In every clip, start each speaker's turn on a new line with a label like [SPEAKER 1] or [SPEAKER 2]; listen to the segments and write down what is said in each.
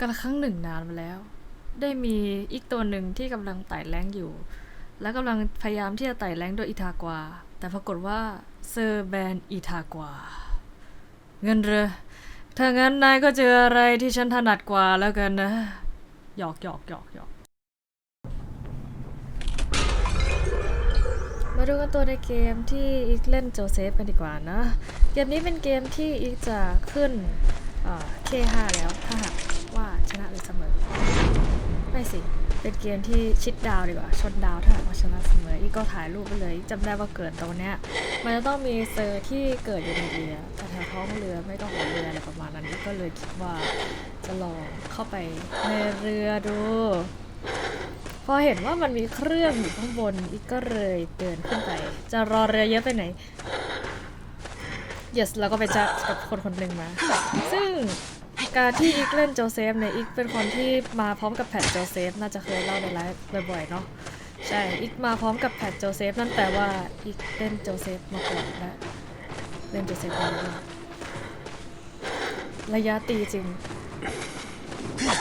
[SPEAKER 1] กันครั้งหนึ่งนานมาแล้ว ได้มีอีกตัวหนึ่งที่กำลังไต่แรงอยู่ และกำลังพยายามที่จะไต่แรงโดยอีทากวา แต่ปรากฏว่าเซอร์แบนอีทากวา เงินเรอถ้างั้นนายก็เจออะไรที่ฉันถนัดกว่าแล้วกันนะ หยอกหยอกหยอกหยอกมาดูกันตัวในเกมที่อีกเล่นโจเซฟกันดีกว่านะ เกมนี้เป็นเกมที่อีกจะขึ้นเคห้าแล้ว สิ เป็นเกมที่ชิดดาวดีกว่า ชนดาวถ้าหากว่าชนะเสมออีกก็ถ่ายรูปไปเลยอีกจำได้ว่าเกิดตรงเนี้ย มันจะต้องมีเซอร์ที่เกิดอยู่ในเรือแต่แถวท้องเรือไม่ต้องหัวเรืออะไรประมาณนั้นอีกก็เลยคิดว่าจะลองเข้าไปในเรือดู พอเห็นว่ามันมีเครื่องอยู่ข้างบนอีกก็เลยเดินขึ้นไป จะรอเรือเยอะไปไหน yes แล้วก็ไปจะกับคนคนหนึ่งมา ซึ่ง การที่อีกเล่นโจเซฟเนี่ยอีกเป็นคนที่มาพร้อมกับแพทโจเซฟน่าจะเคยเล่าในไลฟ์บ่อยๆเนาะใช่อีกมาพร้อมกับแพทโจเซฟนั่นแปลว่าอีกเล่นโจเซฟมาก่อนและเล่นโจเซฟมาแล้วระยะตีจริง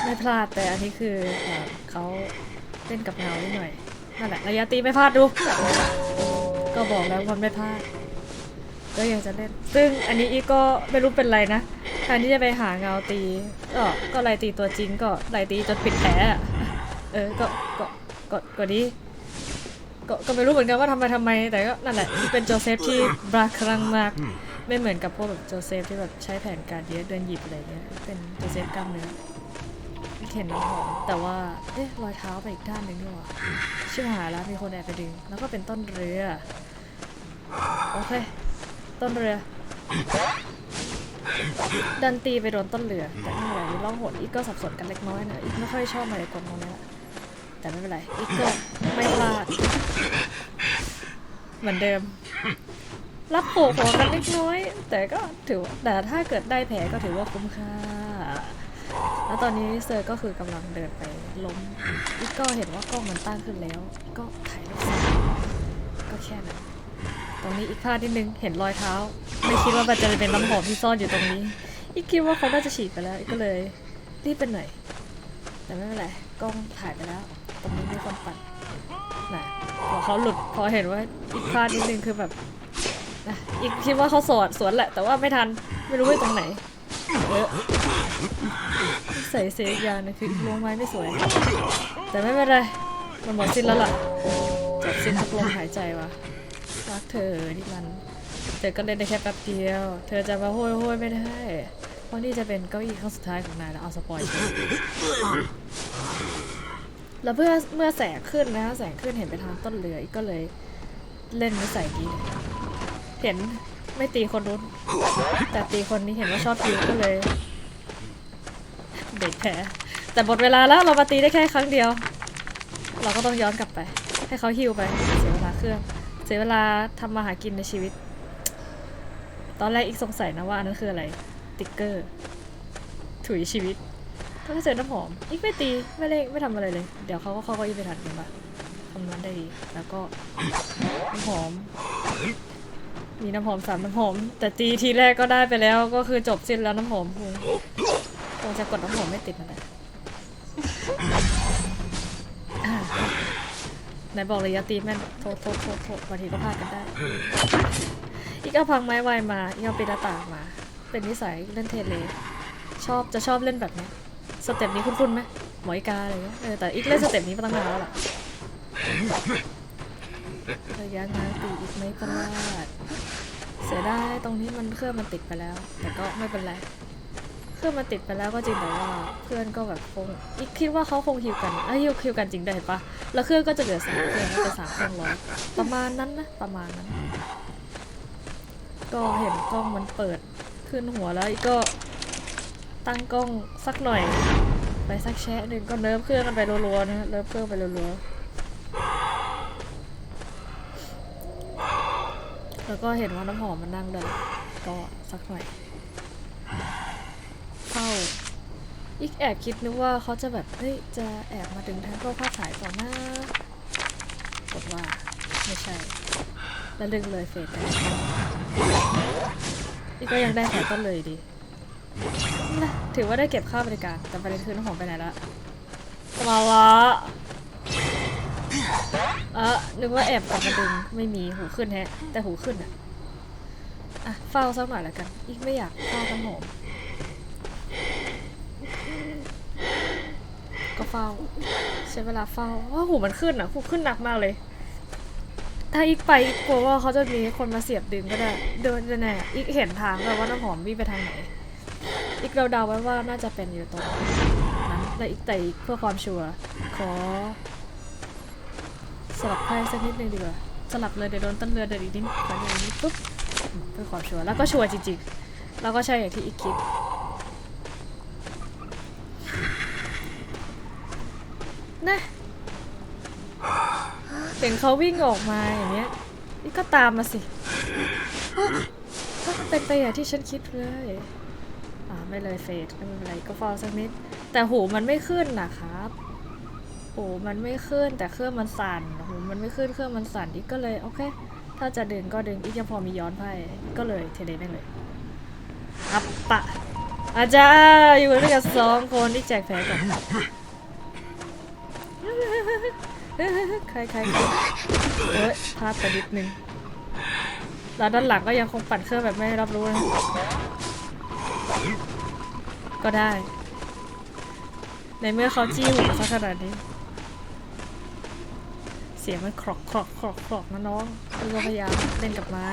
[SPEAKER 1] ไม่พลาดแต่อันนี้คือเอ่อเขาเล่นกับเงานิดหน่อยนั่นแหละระยะตีไม่พลาดดูก็บอกแล้วมันไม่พลาดก็ยังจะเล่น ซึ่งอันนี้อีกก็ไม่รู้เป็นไรนะ แทนที่จะไปหาเงาตี ก็ก็ไล่ตีตัวจริงก็ไล่ตีจนปิดแผลเออก็ก็ก็ก็ดีก็ก็ไม่รู้เหมือนกันว่าทำไมทำไมแต่ก็นั่นแหละนี่เป็นโจเซฟที่บราครังมากไม่เหมือนกับพวกแบบโจเซฟที่แบบใช้แผนการเยอะเดินหยิบอะไรเงี้ยเป็นโจเซฟกล้ามเนื้อเห็นน้ำหอมแต่ว่าเอ๊ะรอยเท้าไปอีกด้านหนึ่งนี่หว่าชิบหายแล้วมีคนแอบไปดึง แล้วก็เป็นต้นเรือ โอเค ต้นเรือ ดันตีไปโดนต้นเรือ แต่ไม่เป็นไรล่องหนอีกก็สับสนกันเล็กน้อยนะอีกไม่ค่อยชอบมายากลตรงนี้แหละแต่ไม่เป็นไรอีกก็ไม่พลาดเหมือนเดิม รับโผล่หัวกันเล็กน้อย แต่ก็ถือแต่ถ้าเกิดได้แผลก็ถือว่าคุ้มค่าแล้วตอนนี้เซอร์ก็คือกำลังเดินไปล้มอีกก็เห็นว่ากล้องมันตั้งขึ้นแล้ว ก็ถ่ายรูปใส่ก็แค่นั้น ตรงนี้อีกพลาดนิดนึง เห็นรอยเท้า ไม่คิดว่ามันจะเป็นน้ำหอมที่ซ่อนอยู่ตรงนี้ อีกคิดว่าเขาน่าจะฉีดไปแล้ว ก็เลยรีบไปหน่อย แต่ไม่เป็นไร กล้องถ่ายไปแล้ว ตรงนี้มีคนปั่นนะพอเขาหลุด พอเห็นว่าอีกพลาดนิดนึงคือแบบนะอีกคิดว่าเขาสวนสวนแหละ แต่ว่าไม่ทัน ไม่รู้ว่าตรงไหนเออใส่เซฟยานะคือลงไม้ไม่สวย แต่ไม่เป็นไร มันหมดสิ้นแล้วล่ะจบสิ้นทุกลมหายใจว่ะ รักเธอดิลัน เธอก็เล่นได้แค่แป๊บเดียว เธอจะมาโห้ยโห้ยไม่ได้ เพราะนี่จะเป็นเก้าอี้ครั้งสุดท้ายของนายแล้วเอาสปอยล์แล้วเพื่อเมื่อแสงขึ้นนะแสงขึ้นเห็นไปทางต้นเรืออีกก็เลยเล่นนิสัยนี้เลยเห็นไม่ตีคนนู้นแต่ตีคนนี้เห็นว่าชอบคิวก็เลยเบรกแพ้แต่หมดเวลาแล้วเรามาตีได้แค่ครั้งเดียว เราก็ต้องย้อนกลับไป ให้เขาฮิวไปเสียเวลาเครื่อง สียเวลาทำมาหากินในชีวิต ตอนแรกอีกสงสัยนะว่าอันนั้นคืออะไร ติ๊กเกอร์ ถุยชีวิตถ้าเจอน้ำหอม อีกไม่ตี ไม่เล่นไม่ทำอะไรเลย เดี๋ยวเขาก็เข้าก็อีไปทันกันปะทำนั้นได้ดี แล้วก็น้ำหอม มีน้ำหอมสามน้ำหอม แต่ตีทีแรกก็ได้ไปแล้ว ก็คือจบสิ้นแล้วน้ำหอมคงจะกดน้ำหอมไม่ติดนั่นแหละ ไหนบอกระยะตีแม่นโทษโทษโทษโทษบางทีก็พลาดกันได้ อีกเอาพังไม้ไวมาอีกเอาปีนหน้าต่างมา เป็นนิสัยเล่นเทเลชอบจะชอบเล่นแบบนี้สเต็ปนี้คุ้นๆไหมหมอยกาอะไรเงี้ยเออแต่อีกเล่นสเต็ปนี้มาตั้งนานแล้วล่ะระยะงานตีอีกไม่พลาดเสียดายตรงนี้มันเครื่องมันติดไปแล้ว แต่ก็ไม่เป็นไร เครื่องมันติดไปแล้วก็จริงแต่ว่าเพื่อนก็แบบคงอีกคิดว่าเขาคงฮิวกันเอ้ยฮิวฮิวกันจริงได้เห็นปะแล้วเครื่องก็จะเหลือสามเครื่องก็จะสามเครื่องร้อยประมาณนั้นนะประมาณนั้น ก็เห็นกล้องมันเปิดขึ้นหัวแล้วกก็ตั้งกล้องสักหน่อยไปสักแชะหนึ่งก็เนิร์ฟเครื่องกันไปรัวๆนะเนิร์ฟเครื่องไปรัวๆแล้วก็เห็นว่าน้ำหอมมันนั่งเลยก็สักหน่อย เข้า อีกแอบคิดนึกว่าเขาจะแบบ เฮ้ย จะแอบมาดึงทางเข้าภาพถ่ายก่อหน้ากดว่า ไม่ใช่ แล้วดึงเลยเฟดไปอีกก็ยังได้แผลต้นเลยดีนะถือว่าได้เก็บค่าบริการ แต่ประเด็นคือน้ำหอมไปไหนละมาละเออนึกว่าแอบกลับมาดึงไม่มีหูขึ้นแฮะ แต่หูขึ้นอะอะเฝ้าสักหน่อยแล้วกัน อีกไม่อยากเฝ้าน้ำหอม ก็เฝ้า ใช้เวลาเฝ้าว่าหูมันขึ้นอะหูขึ้นหนักมากเลย ถ้าอีกไปอีกกลัวว่าเขาจะมีคนมาเสียบดึงก็ได้เดินแน่อีกเห็นทางแล้วว่าน้ำหอมวิ่งไปทางไหน อีกเราเดาไว้ว่าน่าจะเป็นอยู่ตรงนั้นแต่อีกแต่อีกเพื่อความชัวร์ขอ สลับไพ่สักนิดนึงดีกว่าสลับเลยเดี๋ยวโดนต้นเรือเดินอีกนิดขออย่างนี้ปุ๊บเพื่อความชัวร์แล้วก็ชัวร์จริงๆแล้วก็ใช่อย่างที่อีกคิด นะเห็นเขาวิ่งออกมาอย่างเนี้ย นี่ก็ตามมาสิเป็นไปอย่างที่ฉันคิดเลยอ่าไม่เลยเฟดไม่เป็นไรก็ฟอลสักนิด แต่หูมันไม่ขึ้นนะครับ หูมันไม่ขึ้นแต่เครื่องมันสั่น หูมันไม่ขึ้นเครื่องมันสั่นอีกก็เลยโอเค ถ้าจะดึงก็ดึงอีกยังพอมีย้อนไพ่ก็เลยเทเลนั่นเลย อัปปะอาจารย์อยู่ด้วยกันสองคนที่แจกแผลก่อน ใครใครเอ้ยพลาดไปนิดนึงแล้วด้านหลังก็ยังคงปั่นเครื่องแบบไม่รับรู้นะก็ได้ ในเมื่อเขาจี้หูซะขนาดนี้ เสียงมันครอกครอกครอกครอกนะน้องเราก็พยายามเล่นกับไม้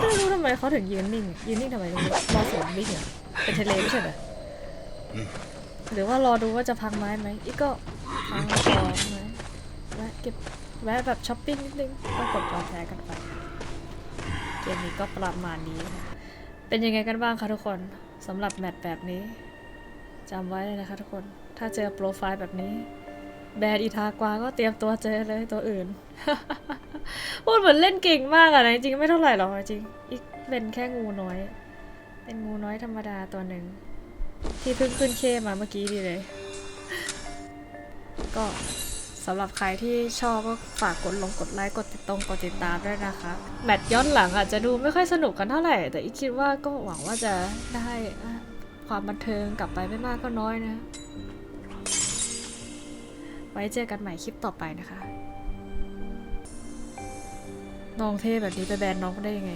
[SPEAKER 1] ไม่รู้ทำไมเขาถึงยืนนิ่ง ยืนนิ่งทำไมไม่รู้รอสวนวิ่งเหรอเป็นเทเลไม่ใช่เหรอหรือว่ารอดูว่าจะพังไม้ไหมอีกก็พังต่อไหม เก็บแวะแบบช้อปปิ้งนิดนึงก็กดยอมแพ้กันไป เกมนี้ก็ประมาณนี้ค่ะเป็นยังไงกันบ้างคะทุกคนสำหรับแมตช์แบบนี้จำไว้เลยนะคะทุกคน ถ้าเจอโปรไฟล์แบบนี้ แบรนด์อีทากวาก็เตรียมตัวเจอเลยตัวอื่น พูดเหมือนเล่นเก่งมากอะนะจริงไม่เท่าไหร่หรอกจริง อีกเป็นแค่งูน้อย เป็นงูน้อยธรรมดาตัวหนึ่ง ที่เพิ่งขึ้นเคมาเมื่อกี้ดีเลย ก็ สำหรับใครที่ชอบก็ฝากกดลงกดไลค์กดติดตรงกดติดตามด้วยนะคะ แมตช์ย้อนหลังอาจจะดูไม่ค่อยสนุกกันเท่าไหร่ แต่อีกคิดว่าก็หวังว่าจะได้ความบันเทิงกลับไปไม่มากก็น้อยนะ ไว้เจอกันใหม่คลิปต่อไปนะคะน้องเท่แบบนี้ไปแบนน้องได้ยังไง